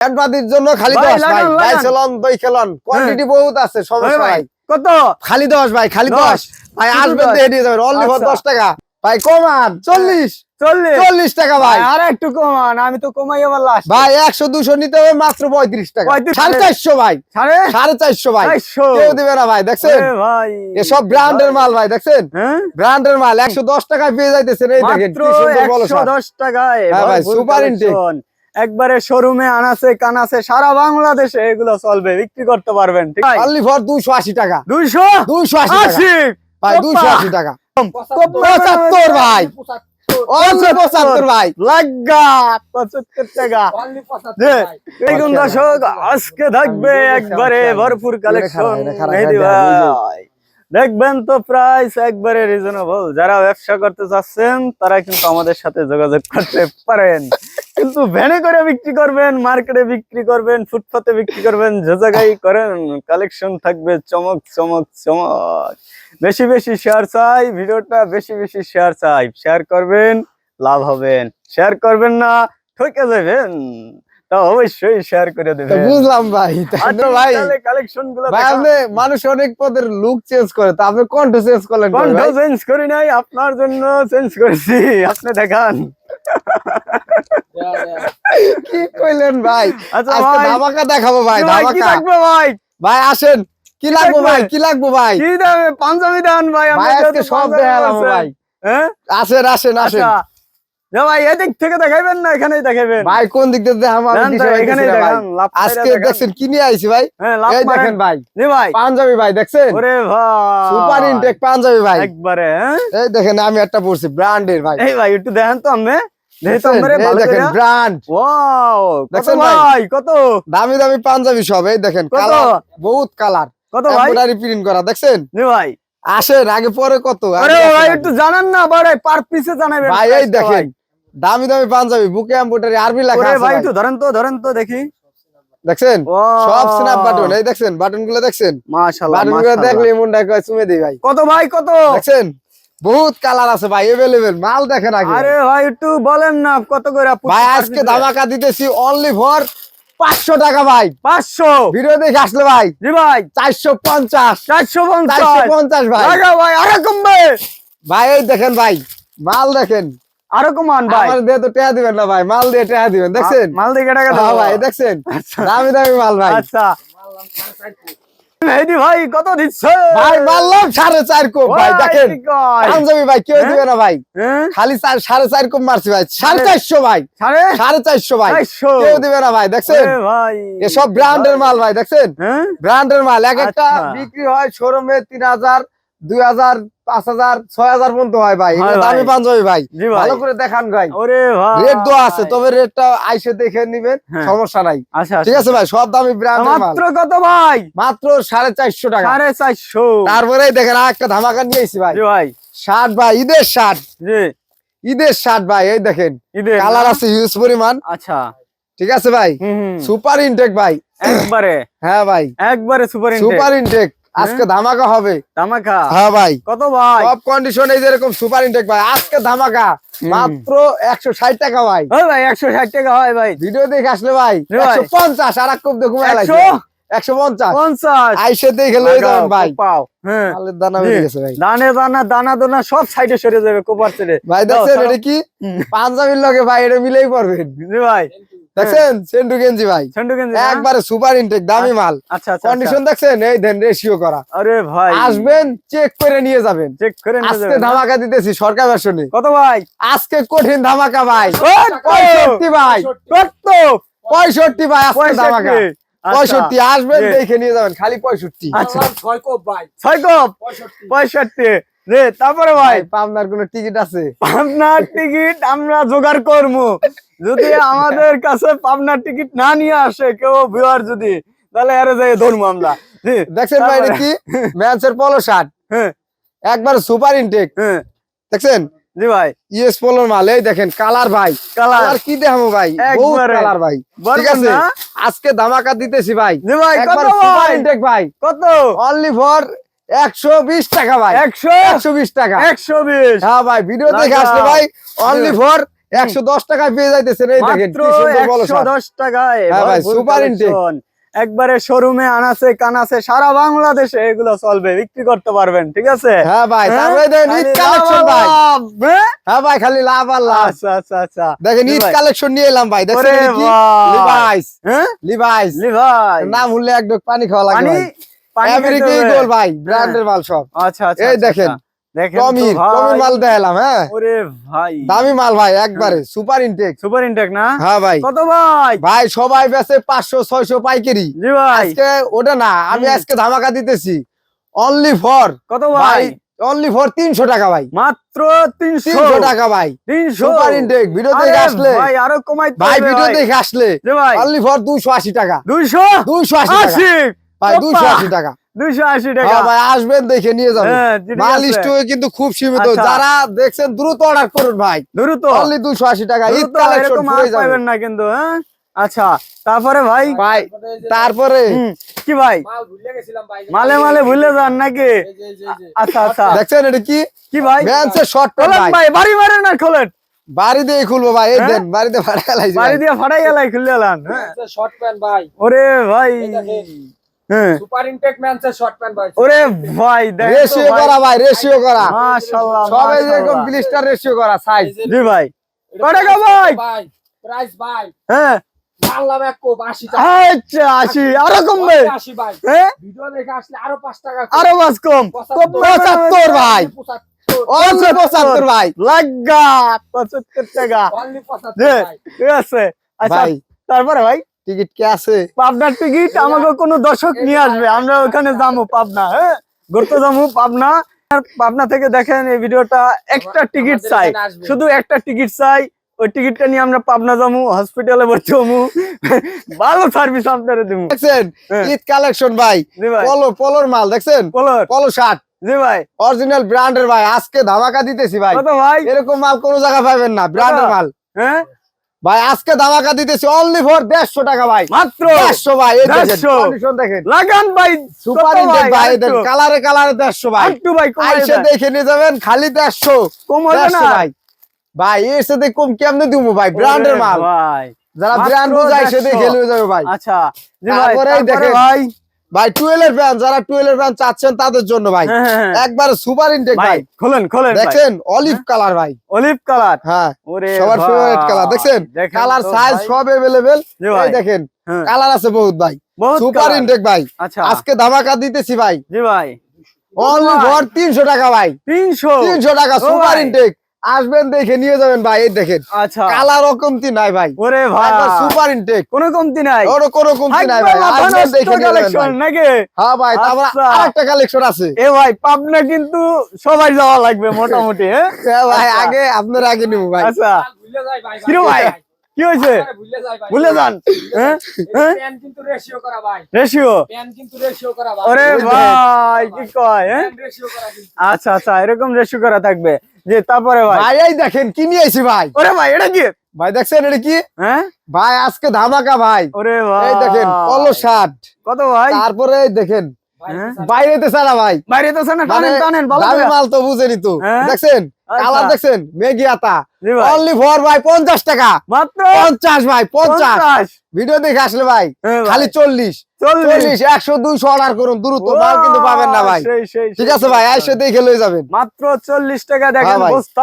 ব্যাটবাদির জন্য খালি ভাই, দশ ভাই। ভাই চলন দই খেলন। কোয়ান্টিটি বহুত আছে সমস্যা কত? খালি দশ ভাই খালি দশ। দশ। ভাই আসবেন যাবেন। অনলি ফর আচ্ছা। দশ টাকা। ভাই কমান। টাকা ভাই। ভাই আর একটু কমান আমি তো কমাই আবার লাস্ট ভাই একশো দুশো নিতে হবে মাত্র পঁয়ত্রিশ টাকা। 35 সাড়ে চারশো ভাই। সাড়ে সাড়ে চারশো ভাই। চারশো। কেউ দিবে না ভাই দেখছেন? ভাই। এসব ব্র্যান্ডের মাল ভাই দেখছেন? হ্যাঁ? ব্র্যান্ডের মাল একশো দশ টাকায় পেয়ে যাইতেছেন এই দেখেন মাত্র টাকায়। হ্যাঁ ভাই, collection। একবারে শোরুমে আনাছে কানাছে সারা বাংলাদেশে এগুলো চলবে বিক্রি করতে পারবেন ঠিক আছে? ফর দুইশো আশি টাকা। দুইশো দুইশো আশি ভাই। দুইশো আশি টাকা। পঁচাত্তর ভাই। দর্শক আজকে থাকবে একবারে ভরপুর কালেকশন খারাপ, ভাই। দেখবেন তো প্রাইস একবারে রিজনেবল যারা ব্যবসা করতে চাচ্ছেন, তারা কিন্তু আমাদের সাথে যোগাযোগ করতে পারেন। কিন্তু ভ্যানে করে বিক্রি করবেন, মার্কেটে বিক্রি করবেন, ফুটপাতে বিক্রি করবেন, যে জায়গায় করেন কালেকশন থাকবে চমক চমক চমক। বেশি বেশি শেয়ার চাই, ভিডিওটা বেশি বেশি শেয়ার চাই। শেয়ার করবেন, লাভ হবেন। শেয়ার করবেন না, ঠকে যাবেন। অবশ্যই শেয়ার করে তো দেবেন বুঝলাম ভাই ভাই কালেকশনগুলো ভাই আপনি মানুষ অনেক পদের লুক চেঞ্জ করে তো আপনি কণ্ঠ চেঞ্জ করলেন কণ্ঠ চেঞ্জ করি নাই আপনার জন্য চেঞ্জ করেছি। আপনি দেখান। কি কইলেন ভাই? আচ্ছা ধামাকা দেখাবো ভাই ভাই, ধামাকা। থাকবে ভাই? ভাই আসেন। কি লাগবো ভাই কি লাগবো ভাই? কি পাঞ্জাবি দেন ভাই আজকে সব দেখালাম ভাই। হ্যাঁ? আসেন আসেন আসেন। ভাই এদিক থেকে দেখাইবেন না এখানেই দেখাইবেন। ভাই কোন দিক দেখাবো আমি এখানেই। আজকে দেখছেন কি নিয়ে আইছি ভাই? হ্যাঁ এই দেখেন ভাই জি ভাই। পাঞ্জাবি ভাই দেখছেন? ওরে ভাই। সুপার ইনটেক পাঞ্জাবি ভাই। একবারে হ্যাঁ? এই দেখেন আমি একটা পরছি ব্র্যান্ডের ভাই। এই ভাই একটু দেখেন তো আমি কত দামি দামি পাঞ্জাবি সব এই দেখেন বহুত কালার। কত প্রিন্ট করা দেখছেন? ভাই। আসেন আগে পরে কত? আগে আরে ভাই একটু জানান না পার পিসে জানাবেন ভাই এই দেখেন দামি দামি পাঞ্জাবি বুকে এমব্রয়ডারি আরবি লেখা আছে ভাই ভাই। একটু ধরেন তো ধরেন তো দেখি। দেখছেন? সব স্ন্যাপ বাটন এই দেখছেন বাটনগুলো দেখছেন? মাশাআল্লাহ বাটনগুলো। দেখলে মনটা কয় চুমে দিই ভাই। কত ভাই কত? দেখছেন? বহুত কালার আছে ভাই এভেলেবেল মাল দেখেন আগে। আরে ভাই একটু বলেন না কত করে ভাই আজকে ধামাকা দিতেছি অনলি ফর পাঁচশো টাকা ভাই। 500 ভিডিও দেখে আসলে ভাই। জি ভাই। চারশো পঞ্চাশ। 450 চারশো পঞ্চাশ ভাই। লাগা ভাই ভাই এই দেখেন ভাই মাল দেখেন। আরও কমান ভাই। আমার দিয়ে তো টেহা দিবেন না ভাই মাল দিয়ে টেহা দিবেন দেখছেন? মাল দিকে টাকা হ্যাঁ দাও ভাই দেখছেন? দামি দামি মাল ভাই। আচ্ছা। মেহেদি ভাই কত দিচ্ছ? ভাই মারলাম সাড়ে চার কোপ ভাই দেখেন। পাঞ্জাবি ভাই কেউ হ্যাঁ? দিবে না ভাই। হ্যাঁ? খালি সাড়ে চার কোপ মারছি ভাই। সাড়ে চারশো ভাই। সাড়ে চারশো ভাই। কেউ দিবে না ভাই দেখছেন? এসব ব্র্যান্ডের মাল ভাই দেখছেন? হ্যাঁ? ব্র্যান্ডের মাল। এক একটা আচ্ছা। বিক্রি হয় শোরুমে তিন হাজার দুই হাজার পাঁচ হাজার ছয় হাজার পর্যন্ত হয় ভাই। দামি পাঞ্জাবি ভাই। ভালো করে দেখান ভাই। রেট দেওয়া আছে তবে রেটটা আইসে দেখে নিবেন হ্যাঁ। সমস্যা নাই। আচ্ছা ঠিক আছে ভাই সব দামি মাত্র কত ভাই? মাত্র সাড়ে চারশো টাকা। সাড়ে চারশো। তারপরে দেখেন একটা ধামাকা নিয়ে এসেছি ভাই। ভাই। শার্ট ভাই ঈদের শার্ট ঈদের শার্ট ভাই এই দেখেন। ঈদের কালার আছে হিউজ পরিমাণ। আচ্ছা। ঠিক আছে ভাই। সুপার ইনটেক ভাই। একবারে? হ্যাঁ ভাই। একবারে সুপার সুপার ইনটেক আজকে ধামাকা হবে। ধামাকা? হ্যাঁ ভাই। কত ভাই? সব কন্ডিশন এই যেরকম সুপার ইনটেক ভাই আজকে ধামাকা। মাত্র একশো ষাট টাকা ভাই। ভাই একশো ষাট টাকা হয় ভাই। ভিডিও দেখে আসলে ভাই। একশো পঞ্চাশ আর এক কপ দেখুন একশো? পঞ্চাশ। পঞ্চাশ? আইসে দেখে লয়ে যাবেন ভাই। পাও হ্যাঁ। দানা ভাই। দানে দানা দানা দানা সব সাইডে সরে যাবে কোপার ছেড়ে ভাই দেখছেন এটা কি? পাঞ্জাবির লগে ভাই এটা মিলেই পারবেন। জি ভাই। দেখছেন? সেন্টু গেঞ্জি ভাই। ঝন্ডু গেঞ্জি একবারে সুপার ইনটেক দামি মাল। আচ্ছা আচ্ছা কন্ডিশন দেখছেন? এই দেন রেশিও করা। আচ্ছা। আরে ভাই। আসবেন চেক করে নিয়ে যাবেন। চেক করে নিয়ে আজকে যাবেন। না? ধামাকা দিতেছি সরকার ভার্সনে কত ভাই? আজকে কঠিন ধামাকা ভাই। কত? পঁয়ষট্টি ভাই। কত পঁয়ষট্টি ভাই আজকে ধামাকা। পঁয়ষট্টি আচ্ছা, আসবেন দেখে নিয়ে যাবেন খালি পঁয়ষট্টি। আচ্ছা। ছয় কপ পঁয়ষট্টি। রে তারপরে ভাই? পাবনার কোনো টিকিট আছে? পাবনার টিকিট আমরা জোগাড় করব যদি আমাদের কাছে পাবনার টিকিট না নিয়ে আসে কেউ ভিউয়ার যদি তাহলে আরে যাই ধরবো আমরা। দেখছেন ভাই কি? ম্যাচের পলো শার্ট হ্যাঁ। একবার সুপার ইনটেক হ্যাঁ। দেখছেন? জি ভাই। ইএস পোলোর মাল এই দেখেন কালার ভাই। কালার কি দেখাবো ভাই? বহুত কালার ভাই। ঠিক আছে? আজকে ধামাকা দিতেছি ভাই। জি ভাই কত ইনটেক ভাই? কত? অনলি ফর একশো বিশ টাকা ভাই। একশো? একশো বিশ টাকা। একশো বিশ? হ্যাঁ ভাই ভিডিও দেখে আসলে ভাই অনলি ফর একশো দশ টাকায় পেয়ে যাইতেছেন। এই দেখেন দশ টাকায়। হ্যাঁ। একবারে শোরুমে আনাছে কানাছে সারা বাংলাদেশে এগুলো চলবে বিক্রি করতে পারবেন ঠিক আছে? হ্যাঁ ভাই হ্যাঁ? তারপরে দেখেন ঈদ খালি কালেকশন লাভ ভাই হ্যাঁ? ভাই খালি লাভ আর লাভ। আচ্ছা আচ্ছা আচ্ছা। দেখেন ঈদ কালেকশন নিয়ে এলাম ভাই। ভাই। লিভাইস হ্যাঁ? লিভাইস লি ভাই নাম হলে এক ডোক পানি খাওয়া লাগে পানি ভাই পানি খেতে আমেরিকা হবে। ইগল ভাই ব্র্যান্ডের মাল সব। আচ্ছা আচ্ছা এই আচ্ছা, দেখেন, আচ্ছা। দেখেন তো টমির ভাই। টমির মাল দেখালাম হ্যাঁ। ওরে ভাই। দামি মাল ভাই একবারে সুপার ইনটেক। সুপার ইনটেক না? হ্যাঁ ভাই। কত ভাই? ভাই সবাই বেচে পাঁচশো ছয়শো পাইকারি। জি ভাই। আজকে ওটা না আমি আজকে ধামাকা দিতেছি। অনলি ফর কত ভাই অনলি ফর তিনশো টাকা ভাই। মাত্র তিনশো। তিনশো টাকা ভাই। তিনশো। সুপার ইনটেক ভিডিও দেখে আসলে। ভাই আরও কমাই ভাই ভিডিও দেখে আসলে। জি ভাই। অনলি ফর দুইশো আশি টাকা। দুইশো? দুইশো আশি টাকা। দুইশো আশি টাকা। দুইশো আশি টাকা। হ্যাঁ ভাই আসবেন দেখে নিয়ে যাবেন। হ্যাঁ মাল। কিন্তু খুব সীমিত। আচ্ছা। যারা দেখছেন দ্রুত অর্ডার করুন ভাই। দ্রুত। অনলি দুশো আশি টাকা। ঈদ কালেকশন এরকম না কিন্তু হ্যাঁ? আচ্ছা তারপরে ভাই? ভাই তারপরে কি ভাই? মাল ভুলে গেছিলাম ভাই। মালে ভুলে যান নাকি। আচ্ছা আচ্ছা। দেখছেন এটা কি? কি ভাই? ব্যান্সের শর্ট প্যান্ট ভাই। বাড়ি মারেন না খোলেন? বাড়ি দিয়ে খুলবো ভাই এই হ্যাঁ? দেন বাড়িতে লাইছি বাড়ি দিয়ে ফাটাই গেলাই খুলে এলান হ্যাঁ। শর্ট প্যান্ট ভাই। ওরে ভাই। সুপার ইনটেক ম্যানসের শর্ট প্যান্ট ভাই ওরে ভাই রেশিও করা ভাই রেশিও করা। মাশাআল্লাহ সবাই যেরকম মাশাআল্লাহ। গ্লিস্টার রেশিও করা সাইজ জি ভাই। টাকা ভাই? ভাই প্রাইস ভাই। হ্যাঁ। মারলাম এক কোপ আশি টাকা। আচ্ছা আসি আরও কমবে। ভাই। হ্যাঁ? ভিডিও দেখে আসলে আরও পাঁচ টাকা আরও বাস কম। পঁচাত্তর। ভাই। পঁচাত্তর। অনলি পঁচাত্তর ভাই। লাগা পঁচাত্তর টাকা। অনলি ভাই। ঠিক আছে। আচ্ছা তারপরে ভাই? টিকিট কে আছে? পাবনার টিকিট আমাকে কোনো দর্শক নিয়ে আসবে। আমরা ওখানে যাব পাবনা হ্যাঁ? ঘুরতে যাব পাবনা। পাবনা থেকে দেখেন এই ভিডিওটা একটা টিকিট চাই। শুধু একটা টিকিট চাই। ওই টিকিটটা নিয়ে আমরা পাবনা যাব হসপিটালে ভর্তি হব ভালো সার্ভিস আপনারা দেবো দেখছেন? হ্যাঁ। ঈদ কালেকশন ভাই। ভাই। পলো পলোর মাল দেখছেন? কলর পলো শার্ট। জি ভাই। অরিজিনাল ব্র্যান্ডের ভাই। আজকে ধামাকা দিতেছি ভাই। কত ভাই? এরকম মাল কোনো জায়গায় পাবেন না। ব্র্যান্ডের মাল। হ্যাঁ? ভাই আজকে ধামাকা দিতেছি অনলি ফর দেড়শো টাকা ভাই। মাত্র দেড়শো ভাই দেখেন 150 কন্ডিশন দেখেন। লাগান ভাই সুপার ভাই আরেকটু? কালারে কালারে দেড়শো ভাই। আরেকটু ভাই আইসে দেখে নিয়ে যাবেন খালি দেড়শো। কম হবে না ভাই। ভাই এর সাথে কম কেমনে দিব ভাই? ব্র্যান্ডের মাল। ভাই। যারা ব্র্যান্ড বুঝায় সে দেখে নিয়ে যাবে ভাই। আচ্ছা তারপরে দেখেন। ভাই। ভাই টুয়েলভ ফ্যান যারা টুয়েলভ ফ্যান চাচ্ছেন তাদের জন্য ভাই। হ্যাঁ, হ্যাঁ, হ্যাঁ। একবার সুপার ইনটেক ভাই খোলেন খোলেন ভাই। অলিভ কালার ভাই। অলিভ কালার হ্যাঁ ওরে সবার ফেভারিট কালার দেখছেন? দেখেন কালার সাইজ সব এভেলেবেল ভাই। এই দেখেন কালার আছে বহুত ভাই। সুপার। ইনটেক ভাই। আচ্ছা। আজকে ধামাকা দিতেছি ভাই। জি ভাই। অনলি? ফর তিনশো টাকা ভাই। তিনশো? তিনশো টাকা সুপার। ইনটেক আসবেন দেখে নিয়ে যাবেন ভাই এই দেখেন। আচ্ছা। কালার কমতি নাই ভাই। ওরে ভাই সুপার ইনটেক কোনো কমতি নাই। ওর কোনো কমতি নাই ভাই। আসবেন দেখে ভাই। নাকি? হ্যাঁ ভাই তারপর আচ্ছা। আরেকটা কালেকশন আছে। এ ভাই পাবনা কিন্তু সবাই যাওয়া লাগবে মোটামুটি হ্যাঁ? হ্যাঁ ভাই আচ্ছা। আগে আপনার আগে নিব ভাই। আচ্ছা। ভুলে ভাই? কি হয়েছে? ভুলে যান। হ্যাঁ? হ্যাঁ? রেশিও করা ভাই রেশিও প্যান কিন্তু রেশিও করা ভাই ওরে ভাই কি কয় হ্যাঁ? রেশিও করা কিন্তু আচ্ছা আচ্ছা এরকম রেশিও করা থাকবে। যে তারপরে ভাই। ভাই এই দেখেন কি নিয়ে আইছি ভাই? ওরে ভাই এটা কি? ভাই দেখছেন এটা কি? হ্যাঁ? ভাই আজকে ধামাকা ভাই। ওরে ভাই এই দেখেন পলো শার্ট কত ভাই? তারপরে দেখেন বাইরে হ্যাঁ? বাইরেতে ছাড়া ভাই। বাইরে তো না মানে টানেন টানেন ভালো মাল তো বুঝেনি তো। হ্যাঁ? দেখছেন। কালার দেখছেন? Maggi atta. অনলি ফর ভাই পঞ্চাশ টাকা। মাত্র পঞ্চাশ ভাই পঞ্চাশ। ভিডিও দেখে আসলে ভাই হ্যাঁ খালি চল্লিশ। চল্লিশ। একশো দুইশো অর্ডার করুন দ্রুত মাল কিন্তু পাবেন না ভাই। ঠিক আছে ভাই আইসে দেখে লয়ে যাবেন। মাত্র চল্লিশ টাকা দেখেন হ্যাঁ বস্তা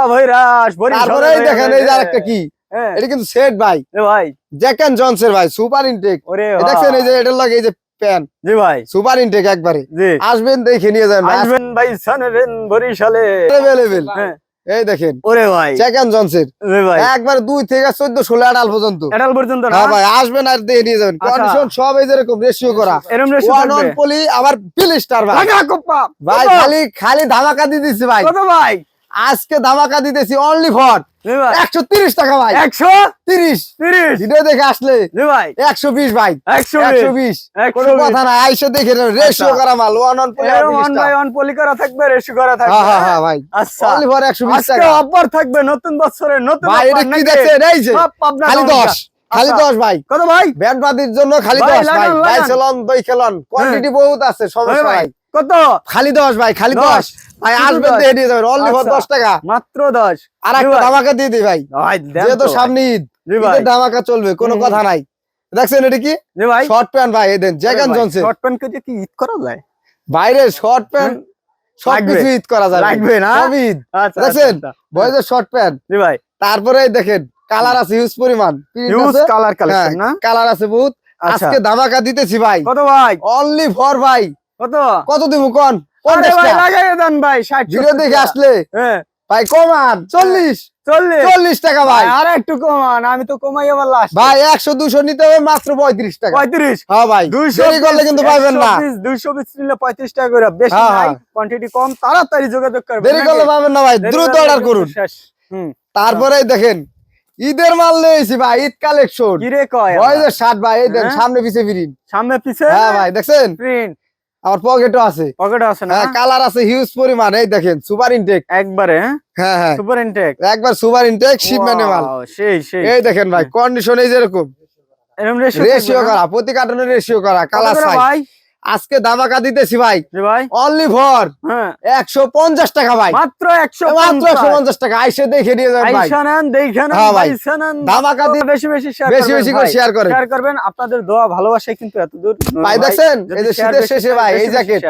তারপরে দেখেন এই যে আরেকটা কি? হ্যাঁ। এটা কিন্তু সেট ভাই। ভাই। জ্যাক জনসের ভাই সুপার ইনটেক দেখছেন এই যে এটার লাগে এই যে প্যান জি ভাই। সুপার ইনটেক একবারে। আসবেন দেখে নিয়ে যাবেন ভাই। আসবেন ভাই সানবেন বরিশালে। অ্যাভেলেবেল এই দেখেন। ওরে ভাই। সেকেন্ড জনসের একবার দুই থেকে চোদ্দ ষোলো আড়াল পর্যন্ত। এটাল পর্যন্ত না? হ্যাঁ ভাই আসবেন আর দিয়ে নিয়ে যাবেন। আচ্ছা। কন্ডিশন সব এই যেরকম রেশিও করা। এরকম রেশিও পলি আবার ফিলিস্টার ভাই। ভাই খালি খালি ধামাকা দিয়ে দিচ্ছে ভাই। কত ভাই? আজকে ধামাকা দিতেছি অনলি ফর একশো তিরিশ টাকা ভাই। একশো তিরিশ? তিরিশ। ভিডিও দেখে আসলে ভাই। একশো বিশ ভাই। একশো একশো বিশ। কোনো কথা না আইসে দেখে রেশিও আচ্ছা। করা মাল one on poly one by one poly করা থাকবে রেশি করা থাকবে। হ্যাঁ হ্যাঁ হ্যাঁ ভাই। আচ্ছা। অনলি ফর একশো বিশ টাকা। অফার থাকবে নতুন বছরের নতুন ভাই এটা কি? দেখছেন? এই যে খালি দশ। খালি আচ্ছা। দশ ভাই। কত ভাই? ব্যান্ড বাদির জন্য খালি দশ ভাই। ভাই। খেলন দই খেলন কোয়ান্টিটি বহুত আছে সমস্যা ভাই কত? খালি দশ ভাই খালি দশ। ভাই আসবেন। দিয়ে দিয়ে যাবেন। অনলি ফর আচ্ছা। দশ টাকা। মাত্র দশ। আর একটা ধামাকা দিয়ে দিই ভাই। যেহেতু তো সামনে ঈদ ঈদের ধামাকা চলবে কোনো কথা নাই। দেখছেন এটা কি? ভাই শর্ট প্যান্ট ভাই দেন জ্যাকেন জনসেন শর্ট প্যান্ট কে কি ঈদ করা যায়? বাইরে শর্ট প্যান্ট সবকিছু ঈদ করা যায় লাগবে না? ঈদ। আচ্ছা দেখছেন? আচ্ছা, আচ্ছা। শর্ট প্যান্ট জি ভাই তারপরে দেখেন কালার আছে হিউজ পরিমাণ। হিউজ কালার কালেকশন না? কালার আছে বহুত। আচ্ছা। আজকে ধামাকা দিতেছি ভাই। কত ভাই? অনলি ফর ভাই। কত? কত দিব কোন? আরে ভাই লাগাই দেন ভাই 60 ভিডিও দেখে আসলে? হ্যাঁ। ভাই কমান। চল্লিশ। চল্লিশ। টাকা ভাই। আর একটু কমান আমি তো কমাই আবার লাস্ট ভাই একশো দুশো নিতে হবে মাত্র পঁয়ত্রিশ টাকা। 35 হ্যাঁ ভাই 200 করলে কিন্তু পাইবেন না। 200 পিস নিলে 35 টাকা করে। বেশি হ্যাঁ, হ্যাঁ। কোয়ান্টিটি কম তাড়াতাড়ি যোগাযোগ করবেন দেরি করলে পাবেন না ভাই দ্রুত অর্ডার করুন। তারপরে দেখেন ঈদের মাল নিয়েছি ভাই ঈদ কালেকশন কি রে কয়? শার্ট ভাই এই দেন হ্যাঁ? সামনে পিছে ফিরিন সামনে পিছে? হ্যাঁ ভাই দেখছেন? প্রিন্ট আমার পকেটও আছে। পকেটও আছে না? হ্যাঁ কালার আছে হিউজ পরিমাণ। এই দেখেন সুপার ইনটেক একবারে হ্যাঁ? হ্যাঁ সুপার ইনটেক একবার সুপার ইনটেক শিপমেন্টে মাল সেই সেই। এই দেখেন ভাই কন্ডিশন এই যেরকম এরকম। রেশিও রেশিও করা প্রতি কার্টনের রেশিও করা কালার সাইজ আজকে ধামাকা দিতেছি ভাই। ভাই। অনলি ফর হ্যাঁ। একশো পঞ্চাশ টাকা ভাই। মাত্র একশো মাত্র একশো পঞ্চাশ টাকা। আইসে দেখে নিয়ে যাবেন নেন হ্যাঁ দিয়ে বেশি বেশি শেয়ার বেশি বেশি করে শেয়ার করেন। শেয়ার করবেন। আপনাদের দোয়া ভালোবাসায় কিন্তু এত দূর ভাই। দেখছেন? এই যে শীতের শেষে ভাই এই জ্যাকেট